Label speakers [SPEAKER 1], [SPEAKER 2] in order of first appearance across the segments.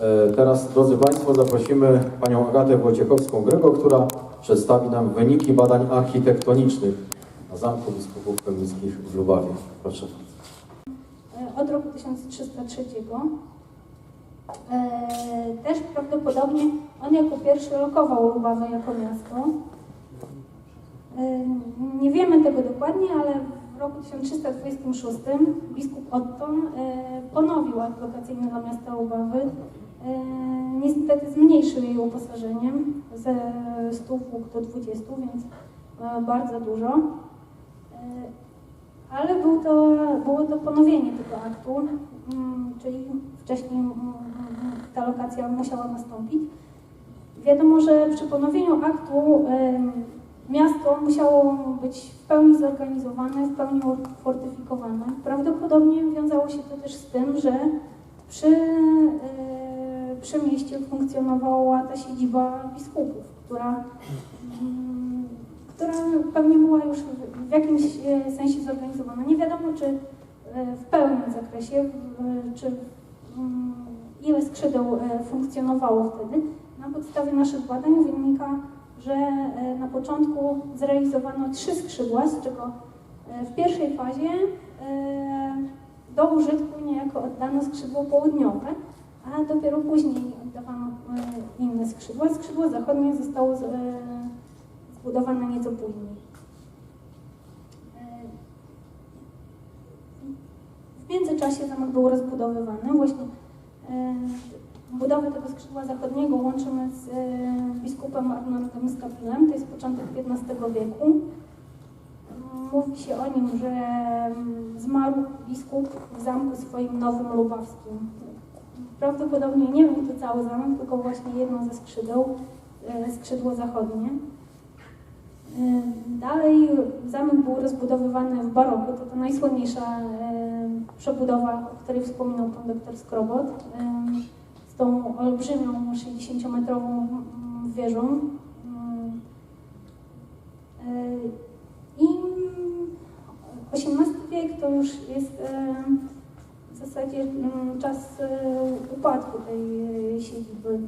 [SPEAKER 1] E, Teraz, drodzy Państwo, zaprosimy Panią Agatę Wojciechowską-Grego, która przedstawi nam wyniki badań architektonicznych na Zamku Biskupów Chemickich w Lubawie. Proszę.
[SPEAKER 2] e, od roku 1303. E, Też prawdopodobnie on jako pierwszy lokował Lubawę jako miasto. Nie wiemy tego dokładnie, ale w roku 1326 biskup Otto e, ponowił akt lokacyjny dla miasta Lubawy. E, Niestety zmniejszył jej uposażenie ze 100 włók do 20, więc e, bardzo dużo. E, ale był to, było to ponowienie tego aktu, mm, czyli wcześniej mm, ta lokacja musiała nastąpić. Wiadomo, że przy ponowieniu aktu em, miasto musiało być w pełni zorganizowane, w pełni fortyfikowane. Prawdopodobnie wiązało się to też z tym, że przy, przy mieście funkcjonowała ta siedziba biskupów, która mm, która pewnie była już w, jakimś e, sensie zorganizowana. Nie wiadomo, czy e, w pełnym zakresie, czy mm, ile skrzydeł e, funkcjonowało wtedy. Na podstawie naszych badań wynika, że na początku zrealizowano trzy skrzydła, z czego w pierwszej fazie do użytku niejako oddano skrzydło południowe, a dopiero później oddawano e, inne skrzydła. Skrzydło zachodnie zostało e, zbudowane nieco później. E, W międzyczasie zamek był rozbudowywany. Właśnie budowę tego skrzydła zachodniego łączymy z biskupem Arnoldem Skapilem, to jest początek XV wieku. Mówi się o nim, że mm, zmarł biskup w zamku swoim nowym lubawskim. Prawdopodobnie nie był to cały zamek, tylko właśnie jedno ze skrzydeł, e, skrzydło zachodnie. E, Dalej zamek był rozbudowywany w baroku. To ta najsłynniejsza e, przebudowa, o której wspominał pan doktor Skrobot, z tą olbrzymią 60-metrową mm, wieżą. I XVIII wiek to już jest e, w zasadzie mm, czas e, upadku tej e, siedziby.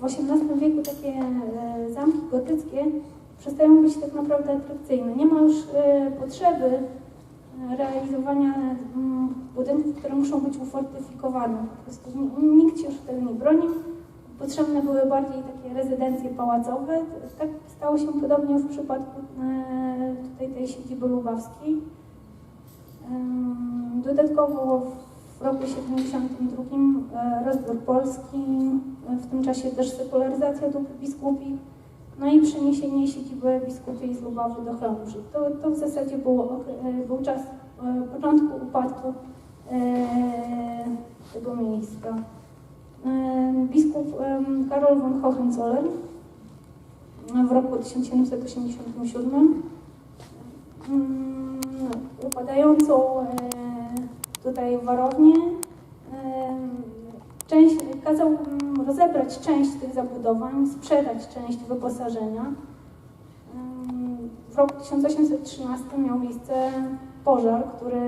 [SPEAKER 2] W XVIII wieku takie e, zamki gotyckie przestają być tak naprawdę atrakcyjne. Nie ma już e, potrzeby e, realizowania mm, budynków, które muszą być ufortyfikowane. Po prostu ni- nikt się już tego nie broni. Potrzebne były bardziej takie rezydencje pałacowe. Tak stało się podobnie w przypadku tutaj tej siedziby lubawskiej. Dodatkowo w roku 72 e, rozbiór Polski, e, w tym czasie też sekularyzacja dóbr biskupich, no i przeniesienie siedziby biskupiej z Lubawy do Chełmży. To, to w zasadzie było, e, był czas początku upadku tego miejsca. Biskup Karol von Hohenzollern w roku 1787 mm, upadającą e, tutaj warownię e, część, kazał rozebrać część tych zabudowań, sprzedać część wyposażenia. Ym, W roku 1813 miał miejsce pożar, który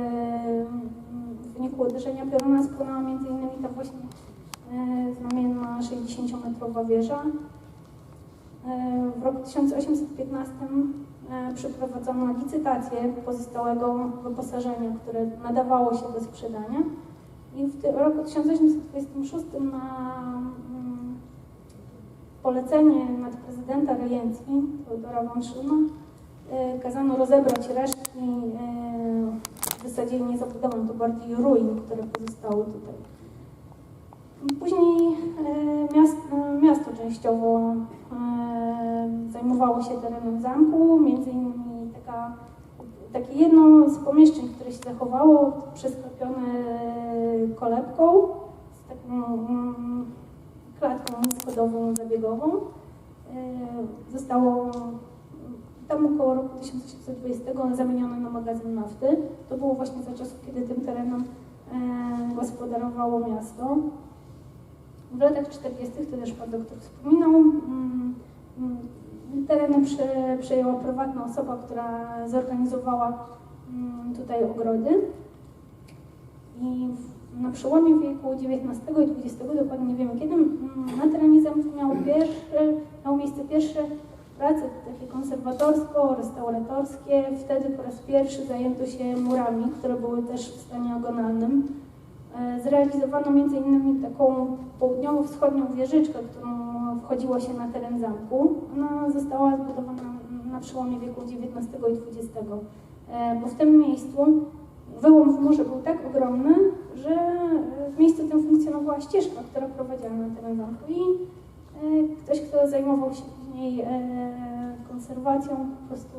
[SPEAKER 2] w wyniku uderzenia pioruna spłynęła między innymi ta właśnie e, znamienna 60-metrowa wieża. E, W roku 1815 e, przeprowadzono licytację pozostałego wyposażenia, które nadawało się do sprzedania. I w roku 1826 na mm, polecenie nadprezydenta rejencji Teodora Wąszyna e, kazano rozebrać resztki, e, w zasadzie nie to bardziej ruin, które pozostały tutaj. Później e, miasto, miasto częściowo e, zajmowało się terenem zamku, między innymi taka, takie jedno z pomieszczeń, które się zachowało, przesklepione kolebką z taką mm, klatką schodową zabiegową. E, Zostało tam około roku 1820 zamienione na magazyn nafty. To było właśnie za czasów, kiedy tym terenem e, gospodarowało miasto. W latach 40. to też pan doktor wspominał, tereny prze, przejęła prywatna osoba, która zorganizowała mm, tutaj ogrody. I na przełomie wieku XIX i XX, dokładnie nie wiemy kiedy, mm, na terenie zamku miało, pierwsze, miało miejsce pierwsze prace takie konserwatorsko-restauratorskie. Wtedy po raz pierwszy zajęto się murami, które były też w stanie agonalnym. E, Zrealizowano m.in. taką południowo-wschodnią wieżyczkę, którą wchodziło się na teren zamku. Ona została zbudowana na przełomie wieku XIX i XX, e, bo w tym miejscu wyłom w murze był tak ogromny, że e, w miejscu tym funkcjonowała ścieżka, która prowadziła na teren zamku i e, ktoś, kto zajmował się później konserwacją, po prostu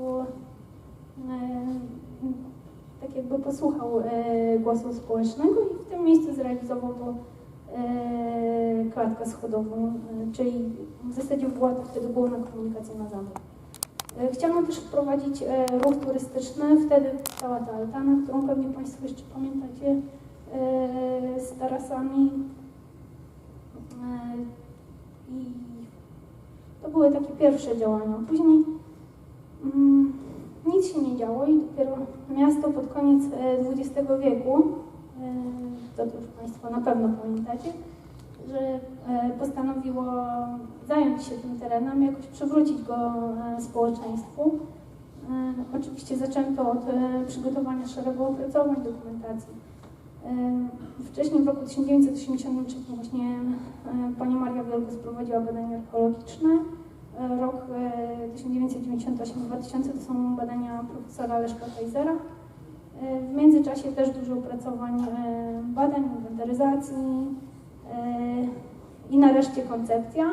[SPEAKER 2] tak jakby posłuchał głosu społecznego i w tym miejscu zrealizował to klatkę schodową, e, czyli w zasadzie była to wtedy główna komunikacja na zamek. E, Chciano też wprowadzić e, ruch turystyczny, wtedy cała ta altana, którą pewnie Państwo jeszcze pamiętacie, z tarasami. I to były takie pierwsze działania. Później mm, nic się nie działo i dopiero miasto pod koniec XX wieku, to już Państwo na pewno pamiętacie, że e, postanowiło zająć się tym terenem, jakoś przywrócić go e, społeczeństwu. E, Oczywiście zaczęto od przygotowania szeregu opracowań dokumentacji. Wcześniej w roku 1983 właśnie pani Maria Wielgus prowadziła badania archeologiczne. Rok e, 1998-2000 to są badania profesora Leszka Kajzera. W międzyczasie też dużo opracowań badań, inwentaryzacji i nareszcie koncepcja. E,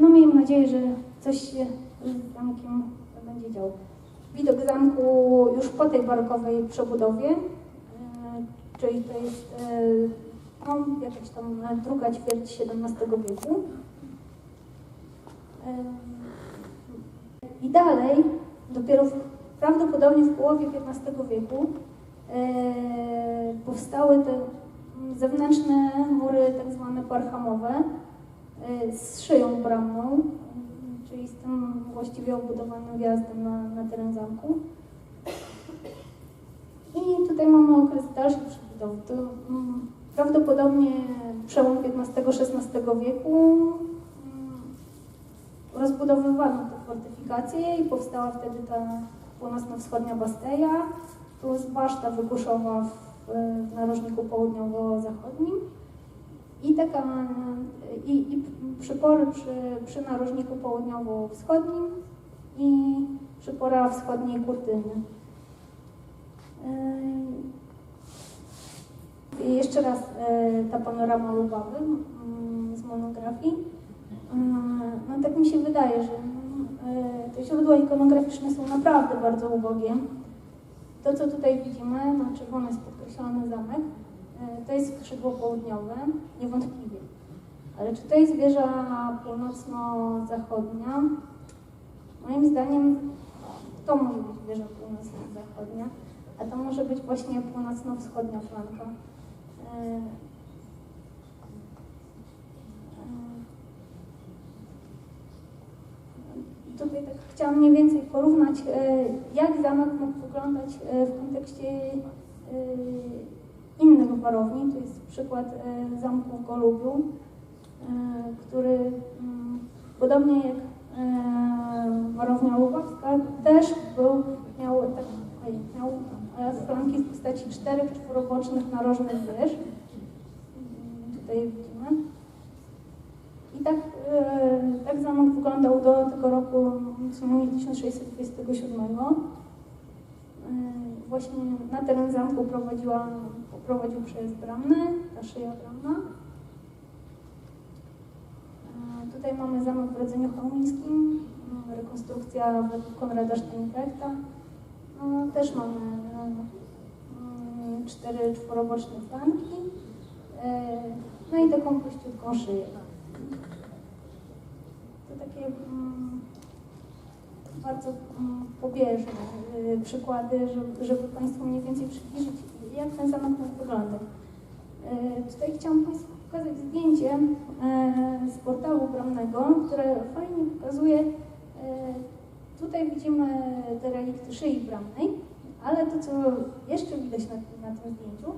[SPEAKER 2] No miejmy nadzieję, że coś się z zamkiem będzie działo. Widok zamku już po tej barokowej przebudowie, e, czyli to jest no, jakaś tam druga ćwierć XVII wieku. I dalej, dopiero w, prawdopodobnie w połowie XV wieku powstały te zewnętrzne mury tak zwane parchamowe e, z szyją bramną, czyli z tym właściwie obudowanym wjazdem na, na teren zamku. I tutaj mamy okres dalszej przebudowy. To mm, prawdopodobnie przełom XV-XVI wieku mm, rozbudowywano te fortyfikacje i powstała wtedy ta północno-wschodnia Basteja plus baszta wykuszowa w, w narożniku południowo-zachodnim i taka i, i przypory przy, przy narożniku południowo-wschodnim i przypora wschodniej kurtyny. Yy, i Jeszcze raz yy, ta panorama Lubawy mm, z monografii. Yy, No tak mi się wydaje, że yy, te źródła ikonograficzne są naprawdę bardzo ubogie. To, co tutaj widzimy, na czerwono jest podkreślony zamek, yy, to jest skrzydło południowe, niewątpliwie. Ale czy to jest wieża północno-zachodnia? Moim zdaniem to może być wieża północno-zachodnia, a to może być właśnie północno-wschodnia flanka. Yy, yy, Tutaj tak chciałam mniej więcej porównać, yy, jak zamek mógł wyglądać yy, w kontekście yy, innych warowni. To jest przykład zamku w Golubiu, który mm, podobnie jak warownia lubawska też był, miał, tak, miał e, flanki w postaci czterech czworobocznych narożnych wież. Tutaj widzimy. I tak, e, tak zamek wyglądał do tego roku co najmniej 1627. E, Właśnie na teren zamku prowadziła, prowadził przejazd bramny, ta szyja bramna. E, Tutaj mamy zamek w rodzeniu chełmińskim, rekonstrukcja Konrada Steinbrechta. No, też mamy mm, cztery czworoboczne flanki, e, no i taką prościutką szyję. To takie mm, bardzo mm, pobieżne y, przykłady, żeby, żeby Państwu mniej więcej przybliżyć, jak ten zamek mógł wyglądać. Y, Tutaj chciałam Państwu pokazać zdjęcie y, z portalu bramnego, które fajnie pokazuje, y, tutaj widzimy te relikty szyi bramnej, ale to, co jeszcze widać na, na tym zdjęciu,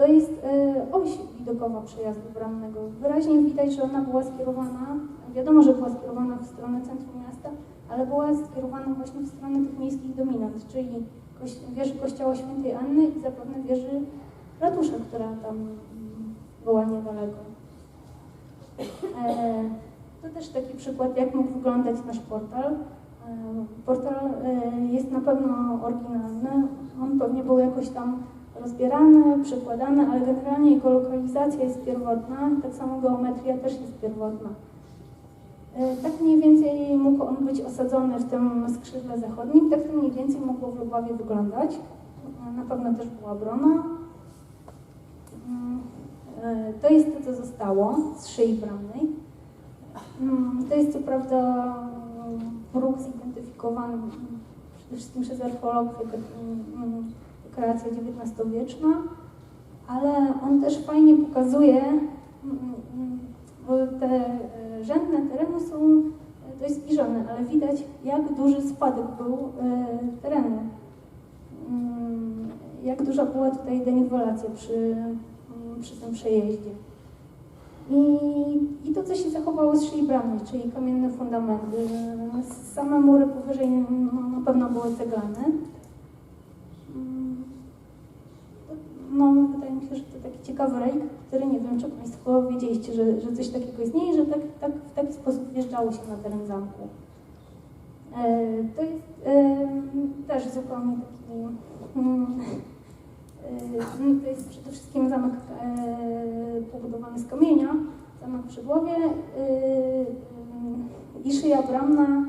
[SPEAKER 2] to jest e, oś widokowa przejazdu bramnego. Wyraźnie widać, że ona była skierowana, wiadomo, że była skierowana w stronę centrum miasta, ale była skierowana właśnie w stronę tych miejskich dominant, czyli wieży kościoła świętej Anny i zapewne wieży ratusza, która tam mm, była niedaleko. E, To też taki przykład, jak mógł wyglądać nasz portal. E, Portal jest na pewno oryginalny. On pewnie był jakoś tam rozbierany, przykładany, ale generalnie jego lokalizacja jest pierwotna, tak samo geometria też jest pierwotna. E, Tak mniej więcej mógł on być osadzony w tym skrzydle zachodnim, tak to mniej więcej mogło w Lubawie wyglądać. E, Na pewno też była brona. Mm, e, To jest to, co zostało z szyi bramnej. Mm, To jest co prawda mm, próg zidentyfikowany przede wszystkim przez archeologów jako kreacja XIX-wieczna, ale on też fajnie pokazuje, mm, mm, bo te e, rzędne tereny są e, dość zbliżone, ale widać jak duży spadek był e, terenu. Mm, Jak duża była tutaj deniwelacja przy, przy tym przejeździe. I, I to, co się zachowało z szyi bramnej, czyli kamienne fundamenty. Same mury powyżej no, na pewno były ceglane. No, wydaje mi się, że to taki ciekawy rejk, który nie wiem, czy Państwo wiedzieliście, że, że coś takiego istnieje, że tak, tak, w taki sposób wjeżdżało się na teren zamku. E, to jest e, też zupełnie taki. mm, e, to jest przede wszystkim zamek pobudowany z kamienia, zamek przy głowie i szyja bramna,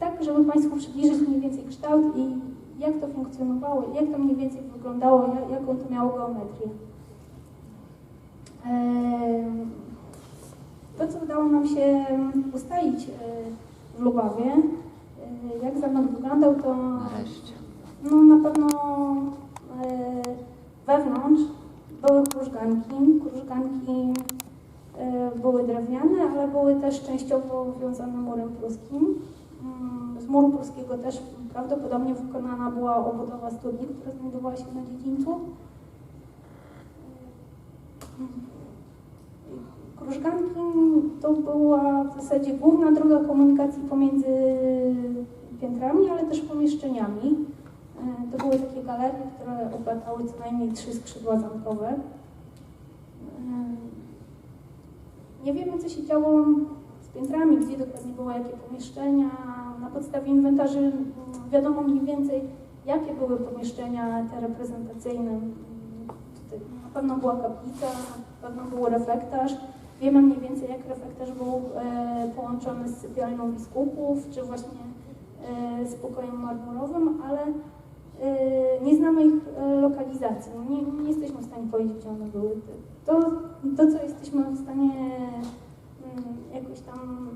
[SPEAKER 2] tak żeby Państwu przybliżyć mniej więcej kształt i jak to funkcjonowało, jak to mniej więcej wyglądało, jak, jaką to miało geometrię. To, co udało nam się ustalić e, w Lubawie, e, jak zamek wyglądał, to no, na pewno e, wewnątrz były krużganki. Krużganki były drewniane, ale były też częściowo wiązane murem pruskim. Mm, Z muru pruskiego też prawdopodobnie wykonana była obudowa studni, która znajdowała się na dziedzińcu. Krużganki to była w zasadzie główna droga komunikacji pomiędzy piętrami, ale też pomieszczeniami. E, To były takie galerie, które oplatały co najmniej trzy skrzydła zamkowe. E, Nie wiemy, co się działo z piętrami, gdzie dokładnie były jakie pomieszczenia. Na podstawie inwentarzy wiadomo mniej więcej, jakie były pomieszczenia te reprezentacyjne. Na pewno była kaplica, na pewno był refektarz. Wiemy mniej więcej, jak refektarz był e, połączony z sypialnią biskupów, czy właśnie e, z pokojem marmurowym, ale e, nie znamy ich lokalizacji. Nie, nie jesteśmy w stanie powiedzieć, gdzie one były. To, to co jesteśmy w stanie jakoś tam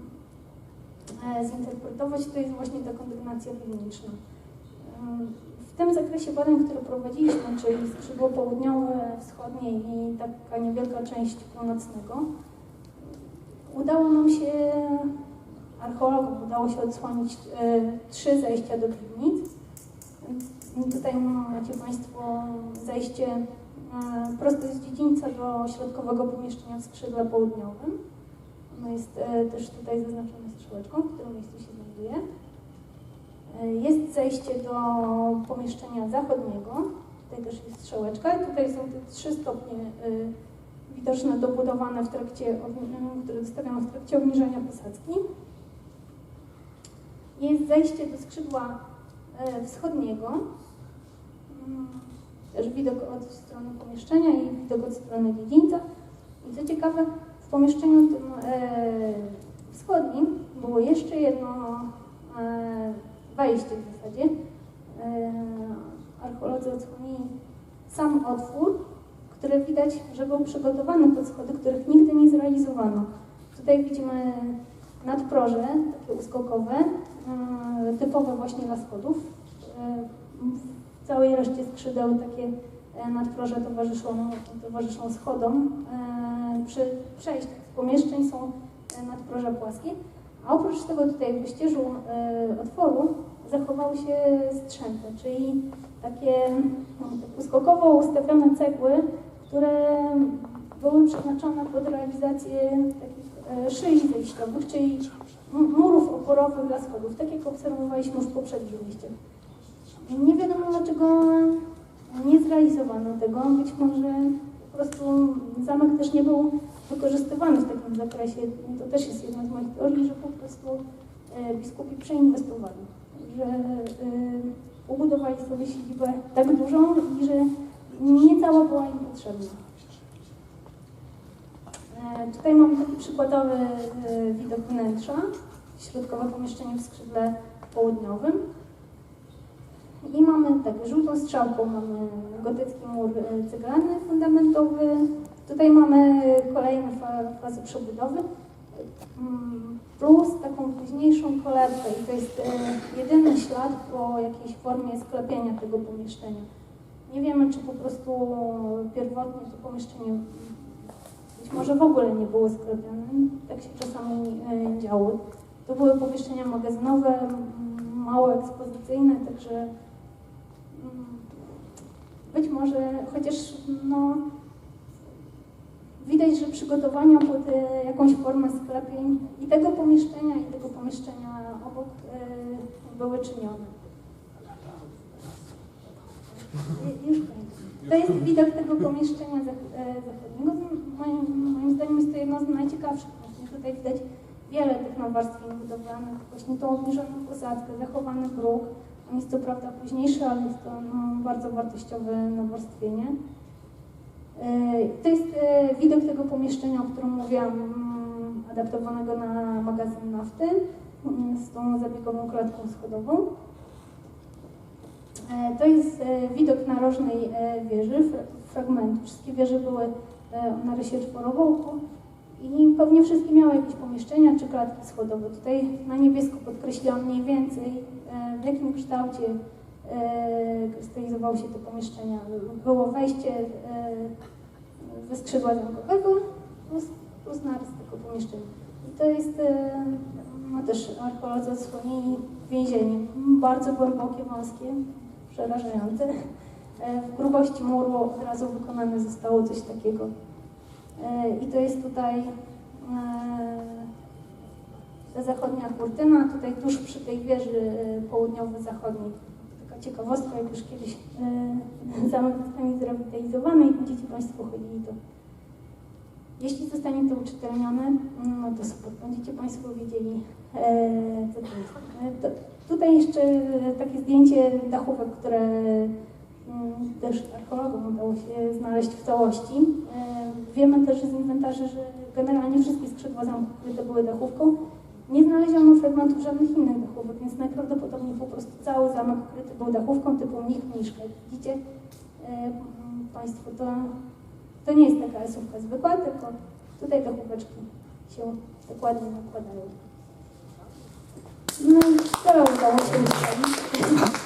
[SPEAKER 2] zinterpretować, to jest właśnie ta kondygnacja piwniczna. Ym, W tym zakresie badań, które prowadziliśmy, czyli skrzydło południowe, wschodnie i taka niewielka część północnego, udało nam się, archeologom udało się odsłonić e, trzy zejścia do piwnic. Tutaj macie Państwo zejście e, prosto z dziedzińca do środkowego pomieszczenia w skrzydle południowym. Ono jest e, też tutaj zaznaczone strzałeczką, w którym miejscu się znajduje. E, Jest zejście do pomieszczenia zachodniego. Tutaj też jest strzałeczka. Tutaj są te trzy stopnie y, widoczne dobudowane w trakcie, które dostawiono w trakcie obniżenia posadzki. Jest zejście do skrzydła wschodniego. Mm, Też widok od strony pomieszczenia i widok od strony dziedzińca. I co ciekawe, w pomieszczeniu tym e, wschodnim było jeszcze jedno e, wejście w zasadzie. E, archeolodzy odsłonili sam otwór, który widać, że był przygotowany pod schody, których nigdy nie zrealizowano. Tutaj widzimy nadproże, takie uskokowe, typowe właśnie dla schodów. W całej reszcie skrzydeł takie nadproże towarzyszą, towarzyszą schodom. Przy przejściach z pomieszczeń są e, nadproże płaskie. A oprócz tego tutaj w wyścieżu e, otworu zachowały się strzępy, czyli takie no, tak uskokowo ustawione cegły, które były przeznaczone pod realizację takich e, szyj zejściowych, czyli murów oporowych dla schodów, tak jak obserwowaliśmy już w poprzednich mieście. Nie wiadomo dlaczego nie zrealizowano tego. Być może po prostu zamek też nie był wykorzystywany w takim zakresie. To też jest jedna z moich teorii, że po prostu e, biskupi przeinwestowali, że e, ubudowali sobie siedzibę tak dużą i że nie cała była im potrzebna. E, Tutaj mamy taki przykładowy widok wnętrza, środkowe pomieszczenie w skrzydle południowym. I mamy tak, żółtą strzałką mamy gotycki mur e, ceglany fundamentowy. Tutaj mamy kolejne fa- fazy przebudowy. Mm, Plus taką późniejszą kolebkę i to jest e, jedyny ślad po jakiejś formie sklepienia tego pomieszczenia. Nie wiemy, czy po prostu pierwotnie to pomieszczenie być może w ogóle nie było sklepione. Tak się czasami e, działo. To były pomieszczenia magazynowe, mało ekspozycyjne, także być może, chociaż no, widać, że przygotowania pod e, jakąś formę sklepień i tego pomieszczenia, i tego pomieszczenia obok e, były czynione. Już kończę. To jest widok tego pomieszczenia e, zachodniego. Moim, moim zdaniem jest to jedno z najciekawszych. Właśnie tutaj widać wiele tych nawarstwień budowlanych, właśnie tą obniżoną posadzkę, zachowany bruk. Jest co prawda późniejszy, ale jest to no, bardzo wartościowe nawarstwienie. E, To jest e, widok tego pomieszczenia, o którym mówiłam, mm, adaptowanego na magazyn nafty mm, z tą zabiegową klatką schodową. E, To jest widok narożnej wieży, fra- fragmentu. Wszystkie wieże były e, o narysie czworobałku i pewnie wszystkie miały jakieś pomieszczenia czy klatki schodowe. Tutaj na niebiesko podkreśliłam mniej więcej w jakim kształcie e, krystalizowały się te pomieszczenia. Było wejście e, ze skrzydła zamkowego plus, narys tego pomieszczenia. I to jest, e, no też archeolodzy odsłonili więzienie. Bardzo głębokie, wąskie, przerażające. E, W grubości muru od razu wykonane zostało coś takiego. E, I to jest tutaj e, ta zachodnia kurtyna, tutaj tuż przy tej wieży e, południowo-zachodniej. Taka ciekawostka, jak już kiedyś e, zamek zostanie zrewitalizowany i będziecie Państwo chodzili, to jeśli zostanie to uczytelnione, no to super, będziecie Państwo wiedzieli, e, co to jest. E, to, tutaj jeszcze e, takie zdjęcie dachówek, które mm, też archeologom udało się znaleźć w całości. Wiemy też z inwentarzy, że generalnie wszystkie skrzydła zamku kryte były dachówką. Nie znaleziono fragmentów żadnych innych dachówek, więc najprawdopodobniej po prostu cały zamek kryty był dachówką typu mnich mniszka. Jak widzicie e, Państwo, to, to nie jest taka esówka zwykła, tylko tutaj dachóweczki się dokładnie nakładają. No i tyle udało się.